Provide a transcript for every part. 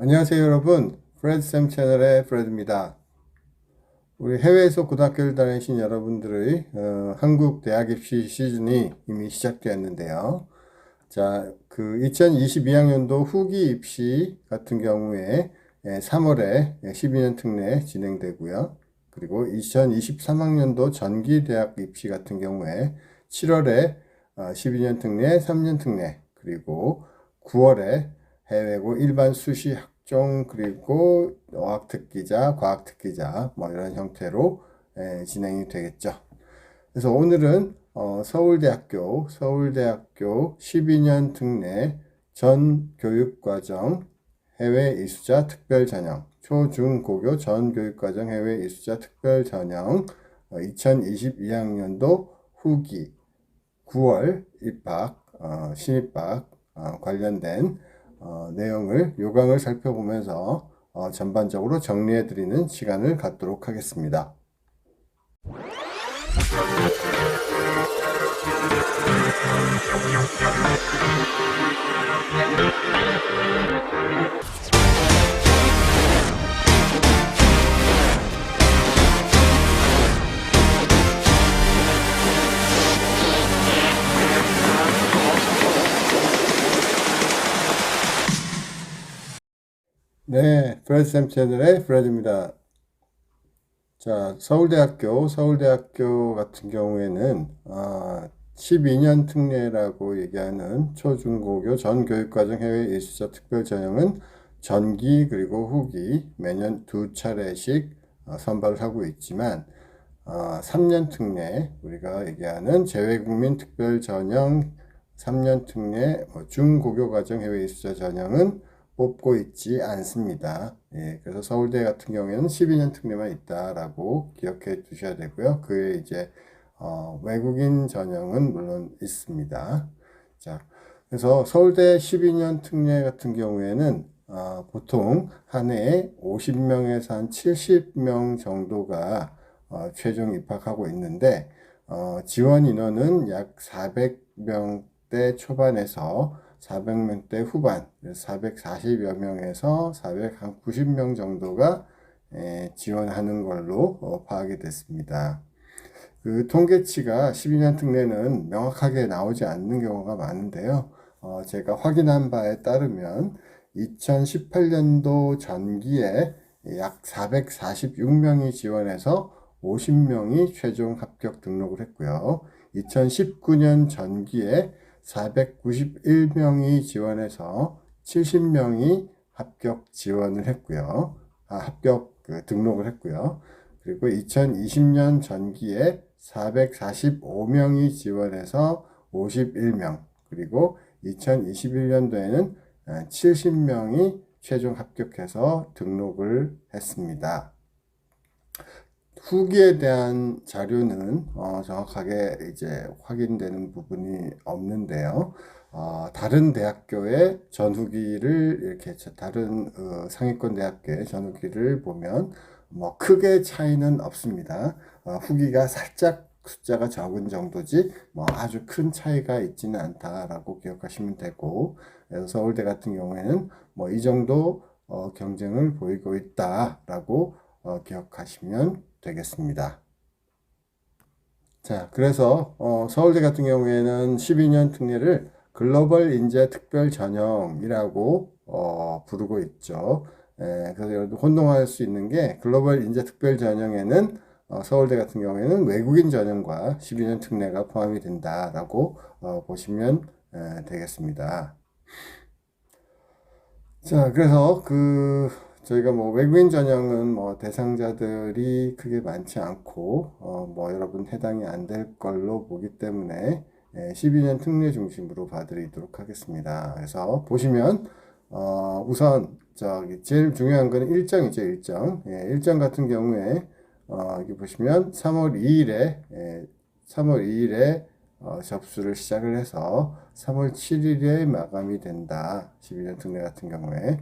안녕하세요 여러분. 프레드쌤 채널의 프레드입니다. 우리 해외에서 고등학교를 다니신 여러분들의 어, 한국 대학 입시 시즌이 이미 시작되었는데요. 자, 그 2022학년도 후기 입시 같은 경우에 3월에 12년 특례 진행되고요. 그리고 2023학년도 전기 대학 입시 같은 경우에 7월에 12년 특례, 3년 특례 그리고 9월에 해외고 일반 수시 학종 그리고 어학 특기자, 과학 특기자 뭐 이런 형태로 에, 진행이 되겠죠. 그래서 오늘은 어, 서울대학교 서울대학교 12년 특례 전 교육과정 해외 이수자 특별 전형 초중고교 전 교육과정 해외 이수자 특별 전형 2022학년도 후기 9월 입학 어, 신입학 어, 관련된 어, 내용을 요강을 살펴보면서 어, 전반적으로 정리해 드리는 시간을 갖도록 하겠습니다. 프레드쌤 채널의 프레드입니다. 자, 서울대학교, 서울대학교 같은 경우에는 아, 12년 특례라고 얘기하는 초중고교 전 교육과정 해외 일수자 특별 전형은 전기 그리고 후기 매년 두 차례씩 어, 선발을 하고 있지만 어, 3년 특례 우리가 얘기하는 재외국민 특별 전형 3년 특례 뭐 중고교 과정 해외 일수자 전형은 뽑고 있지 않습니다. 예, 그래서 서울대 같은 경우에는 12년 특례만 있다라고 기억해 두셔야 되고요. 그에 이제 어, 외국인 전형은 물론 있습니다. 자, 그래서 서울대 12년 특례 같은 경우에는 어, 보통 한 해에 50명에서 한 70명 정도가 어, 최종 입학하고 있는데 어, 지원 인원은 약 400명대 초반에서 400명대 후반, 440여 명에서 490명 정도가 지원하는 걸로 어, 파악이 됐습니다. 그 통계치가 12년 특례는 명확하게 나오지 않는 경우가 많은데요. 어, 제가 확인한 바에 따르면 2018년도 전기에 약 446명이 지원해서 50명이 최종 합격 등록을 했고요. 2019년 전기에 491명이 지원해서 70명이 합격 지원을 했고요. 아, 합격 그 등록을 했고요. 그리고 2020년 전기에 445명이 지원해서 51명, 그리고 2021년도에는 70명이 최종 합격해서 등록을 했습니다. 후기에 대한 자료는 어, 정확하게 이제 확인되는 부분이 없는데요. 어, 다른 대학교의 전후기를 이렇게 다른 어, 상위권 대학교의 전후기를 보면 뭐 크게 차이는 없습니다. 어, 후기가 살짝 숫자가 적은 정도지 뭐 아주 큰 차이가 있지는 않다라고 기억하시면 되고 서울대 같은 경우에는 뭐 이 정도 어, 경쟁을 보이고 있다라고 어, 기억하시면 되겠습니다. 자, 그래서 어, 서울대 같은 경우에는 12년 특례를 글로벌 인재 특별 전형이라고 어, 부르고 있죠. 에, 그래서 여러분 혼동할 수 있는 게 글로벌 인재 특별 전형에는 어, 서울대 같은 경우에는 외국인 전형과 12년 특례가 포함이 된다라고 어, 보시면 에, 되겠습니다. 자, 그래서 그 저희가 뭐 외국인 전형은 뭐 대상자들이 크게 많지 않고 어 뭐 여러분 해당이 안 될 걸로 보기 때문에 예, 12년 특례 중심으로 봐드리도록 하겠습니다. 그래서 보시면 어 우선 저기 제일 중요한 거는 일정이죠 일정. 예, 일정 같은 경우에 어 여기 보시면 3월 2일에 예, 3월 2일에 어, 접수를 시작을 해서 3월 7일에 마감이 된다. 12년 특례 같은 경우에 예,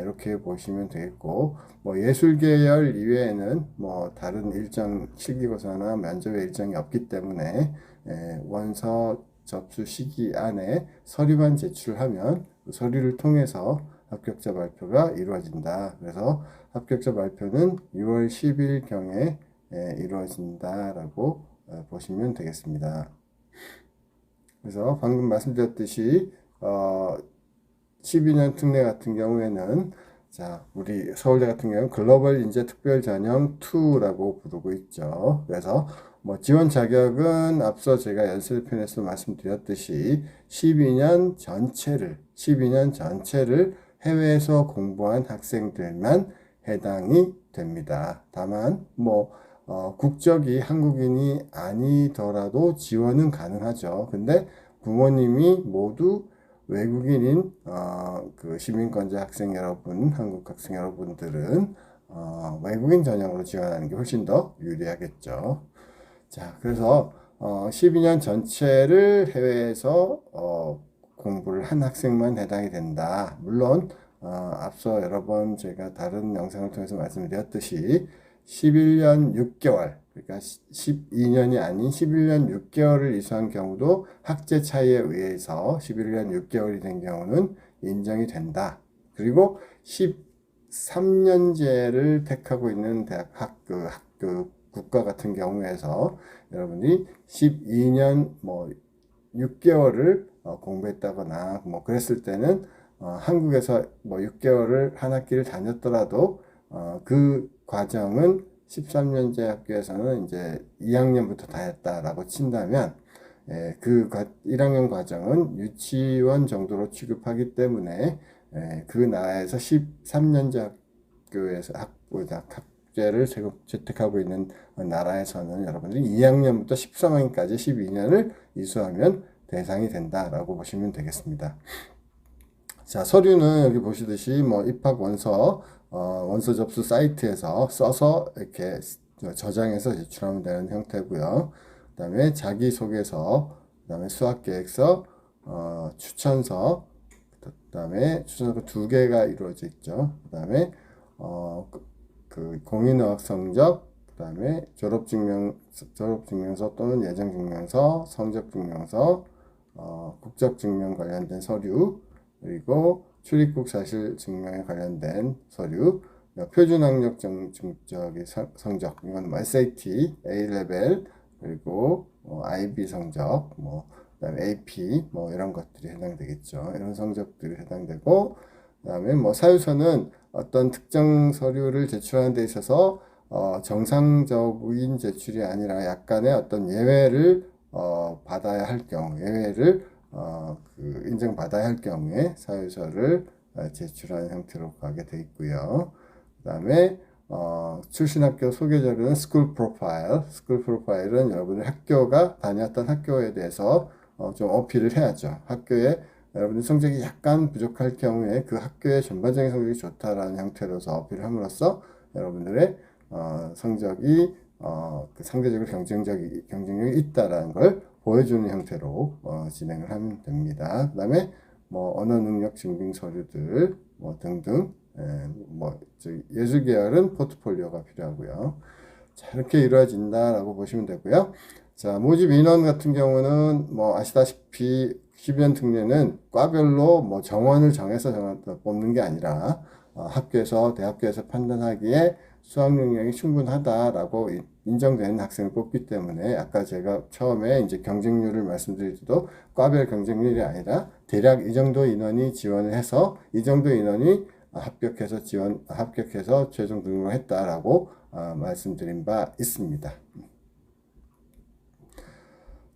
이렇게 보시면 되겠고 뭐 예술 계열 이외에는 뭐 다른 일정 실기고사나 면접의 일정이 없기 때문에 예, 원서 접수 시기 안에 서류만 제출하면 그 서류를 통해서 합격자 발표가 이루어진다. 그래서 합격자 발표는 6월 10일 경에 예, 이루어진다라고 어, 보시면 되겠습니다. 그래서 방금 말씀드렸듯이 어, 12년 특례 같은 경우에는 자, 우리 서울대 같은 경우는 글로벌 인재 특별 전형 2라고 부르고 있죠. 그래서 뭐 지원 자격은 앞서 제가 연설편에서 말씀드렸듯이 12년 전체를 12년 전체를 해외에서 공부한 학생들만 해당이 됩니다. 다만 뭐 어, 국적이 한국인이 아니더라도 지원은 가능하죠. 근데 부모님이 모두 외국인인 어, 그 시민권자 학생 여러분, 한국 학생 여러분들은 어, 외국인 전형으로 지원하는 게 훨씬 더 유리하겠죠. 자, 그래서 어, 12년 전체를 해외에서 어, 공부를 한 학생만 해당이 된다. 물론 어, 앞서 여러 번 제가 다른 영상을 통해서 말씀드렸듯이 11년 6개월, 그러니까 12년이 아닌 11년 6개월을 이수한 경우도 학제 차이에 의해서 11년 6개월이 된 경우는 인정이 된다. 그리고 13년제를 택하고 있는 대학 학교, 학교 국가 같은 경우에서 여러분이 12년 뭐 6개월을 어, 공부했다거나 뭐 그랬을 때는 어, 한국에서 뭐 6개월을 한 학기를 다녔더라도 어, 그 과정은 13년제 학교에서는 이제 2학년부터 다 했다라고 친다면 예, 그 과, 1학년 과정은 유치원 정도로 취급하기 때문에 예, 그 나라에서 13년제 학교에서 학부 학제를 채택하고 있는 나라에서는 여러분들이 2학년부터 13학년까지 12년을 이수하면 대상이 된다라고 보시면 되겠습니다. 자, 서류는 여기 보시듯이 뭐 입학 원서, 어, 원서 접수 사이트에서 써서 이렇게 저장해서 제출하면 되는 형태고요. 그 다음에 자기소개서, 그 다음에 수학계획서, 어, 추천서, 그 다음에 추천서 두 개가 이루어져 있죠. 그 다음에 어, 그, 그 공인어학 성적, 그 다음에 졸업증명, 졸업증명서 또는 예정증명서, 성적증명서, 어, 국적증명 관련된 서류, 그리고 출입국 사실 증명에 관련된 서류, 표준 학력 증적의 성적, 이건 뭐 SAT, A-레벨, 그리고 뭐 IB 성적, 뭐 그다음에 AP, 뭐 이런 것들이 해당되겠죠. 이런 성적들이 해당되고, 그다음에 뭐 사유서는 어떤 특정 서류를 제출하는 데 있어서 어, 정상적인 제출이 아니라 약간의 어떤 예외를 어, 받아야 할 경우, 예외를 어, 그 인정받아야 할 경우에 사유서를 어, 제출하는 형태로 가게 돼 있고요. 그 다음에 어, 출신 학교 소개 자료는 스쿨 프로파일. 스쿨 프로파일은 여러분의 학교가 다녔던 학교에 대해서 어, 좀 어필을 해야죠. 학교에 여러분들 성적이 약간 부족할 경우에 그 학교의 전반적인 성적이 좋다라는 형태로서 어필을 함으로써 여러분들의 어, 성적이 어, 그 상대적으로 경쟁적이 경쟁력이 있다라는 걸 보여주는 형태로 어, 진행을 하면 됩니다. 그 다음에 뭐 언어 능력 증빙 서류들 뭐 등등 에, 뭐 예술 계열은 포트폴리오가 필요하고요. 자, 이렇게 이루어진다라고 보시면 되고요. 자, 모집 인원 같은 경우는 뭐 아시다시피 12년 특례는 과별로 뭐 정원을 정해서 정한, 뽑는 게 아니라 어, 학교에서 대학교에서 판단하기에 수학 능력이 충분하다라고 인정되는 학생을 뽑기 때문에 아까 제가 처음에 이제 경쟁률을 말씀드릴 때도 과별 경쟁률이 아니라 대략 이 정도 인원이 지원을 해서 이 정도 인원이 합격해서 지원 합격해서 최종 등록을 했다라고 어, 말씀드린 바 있습니다.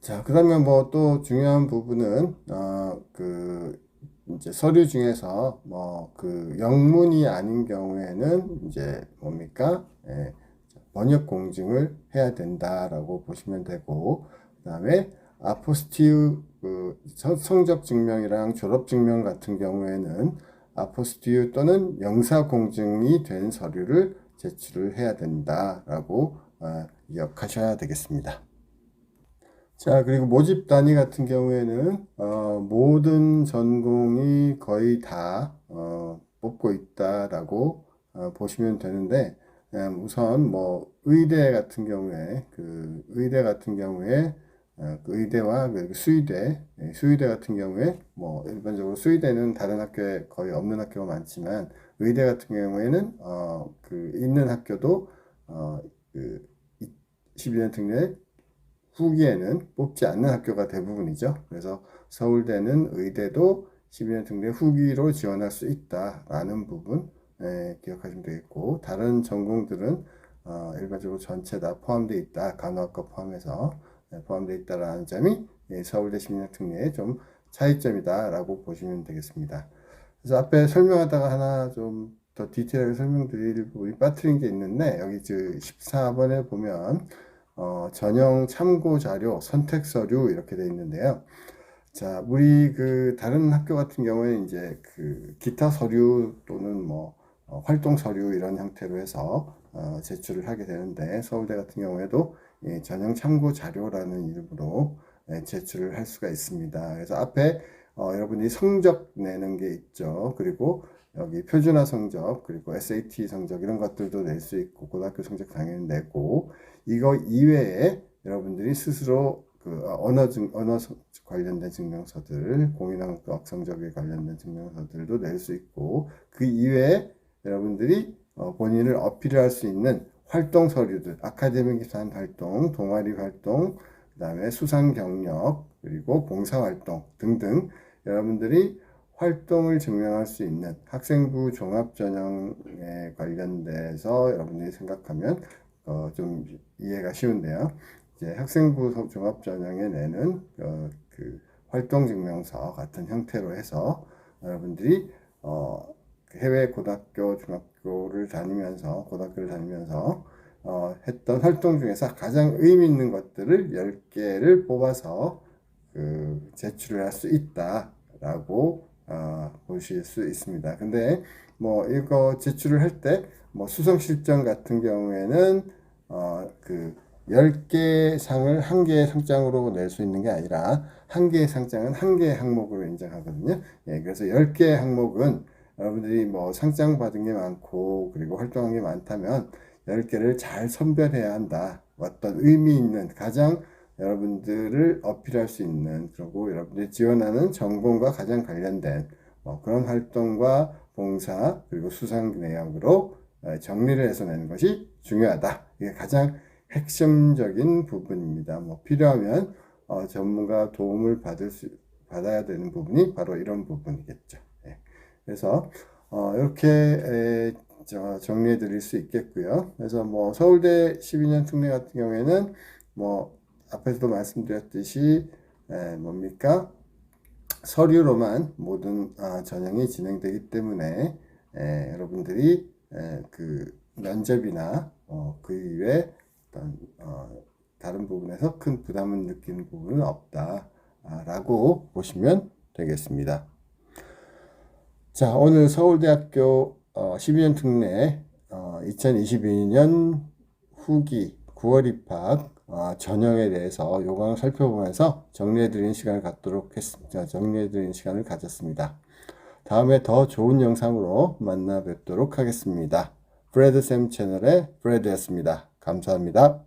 자, 그 다음에 뭐 또 중요한 부분은 어 그 이제 서류 중에서 뭐 그 영문이 아닌 경우에는 이제 뭡니까? 예, 번역 공증을 해야 된다라고 보시면 되고 그다음에 아포스티우 그 성적 증명이랑 졸업 증명 같은 경우에는 아포스티우 또는 영사 공증이 된 서류를 제출을 해야 된다라고 어, 기억하셔야 되겠습니다. 자, 그리고 모집 단위 같은 경우에는 어, 모든 전공이 거의 다 어, 뽑고 있다라고 어, 보시면 되는데 우선 뭐 의대 같은 경우에 그 의대 같은 경우에 어, 그 의대와 그 수의대, 예, 수의대 같은 경우에 뭐 일반적으로 수의대는 다른 학교에 거의 없는 학교가 많지만 의대 같은 경우에는 어, 그 있는 학교도 어, 그 12년 특례 후기에는 뽑지 않는 학교가 대부분이죠. 그래서 서울대는 의대도 12년 특례 후기로 지원할 수 있다라는 부분 예, 기억하시면 되겠고 다른 전공들은 어, 일반적으로 전체 다 포함되어 있다. 간호학과 포함해서 네, 포함되어 있다라는 점이 예, 서울대 심리학 특례의 좀 차이점이다라고 보시면 되겠습니다. 그래서 앞에 설명하다가 하나 좀 더 디테일하게 설명드릴 부분이 빠뜨린 게 있는데 여기 그 14번에 보면 어, 전형 참고 자료, 선택 서류 이렇게 되어 있는데요. 자, 우리 그 다른 학교 같은 경우에 이제 그 기타 서류 또는 뭐 어, 활동 서류 이런 형태로 해서 어, 제출을 하게 되는데 서울대 같은 경우에도 이 전형 참고 자료라는 이름으로 예, 제출을 할 수가 있습니다. 그래서 앞에 어, 여러분이 성적 내는 게 있죠. 그리고 여기 표준화 성적 그리고 SAT 성적 이런 것들도 낼 수 있고 고등학교 성적 당연히 내고 이거 이외에 여러분들이 스스로 그 언어 증 언어 성- 관련된 증명서들 공인학력 성적에 관련된 증명서들도 낼 수 있고 그 이외에 여러분들이 어, 본인을 어필할 수 있는 활동 서류들 아카데믹 기산 활동 동아리 활동 그다음에 수상 경력 그리고 봉사 활동 등등 여러분들이 활동을 증명할 수 있는 학생부 종합전형에 관련돼서 여러분들이 생각하면 어, 좀 이해가 쉬운데요. 이제 학생부 종합전형에 내는 어, 그 활동증명서 같은 형태로 해서 여러분들이 어, 해외 고등학교, 중학교를 다니면서 고등학교를 다니면서 어, 했던 활동 중에서 가장 의미 있는 것들을 10개를 뽑아서 그 제출을 할 수 있다라고 어, 보실 수 있습니다. 근데 뭐 이거 제출을 할 때 뭐 수성 실전 같은 경우에는 어, 그 10개 상을 한 개의 상장으로 낼 수 있는 게 아니라 한 개의 상장은 한 개의 항목으로 인정하거든요. 예, 그래서 10개의 항목은 여러분들이 뭐 상장 받은 게 많고 그리고 활동한 게 많다면 10개를 잘 선별해야 한다. 어떤 의미 있는 가장 여러분들을 어필할 수 있는 그리고 여러분들이 지원하는 전공과 가장 관련된 뭐 그런 활동과 봉사 그리고 수상 내역으로 어, 정리를 해서 내는 것이 중요하다. 이게 가장 핵심적인 부분입니다. 뭐 필요하면 어, 전문가 도움을 받을 수 받아야 되는 부분이 바로 이런 부분이겠죠. 예. 그래서 어, 이렇게 에, 저, 정리해 드릴 수 있겠고요. 그래서 뭐 서울대 12년 특례 같은 경우에는 뭐 앞에서도 말씀드렸듯이 에, 뭡니까? 서류로만 모든 아, 전형이 진행되기 때문에 에, 여러분들이 에, 그 면접이나 어, 그 이외에 어떤 어, 다른 부분에서 큰 부담을 느끼는 부분은 없다라고 보시면 되겠습니다. 자, 오늘 서울대학교 어, 12년 특례 어, 2022년 후기 9월 입학 어, 전형에 대해서 요강을 살펴보면서 정리해드리는 시간을 갖도록 했습니다. 정리해드리는 시간을 가졌습니다. 다음에 더 좋은 영상으로 만나 뵙도록 하겠습니다. 브래드 쌤 채널의 브래드였습니다. 감사합니다.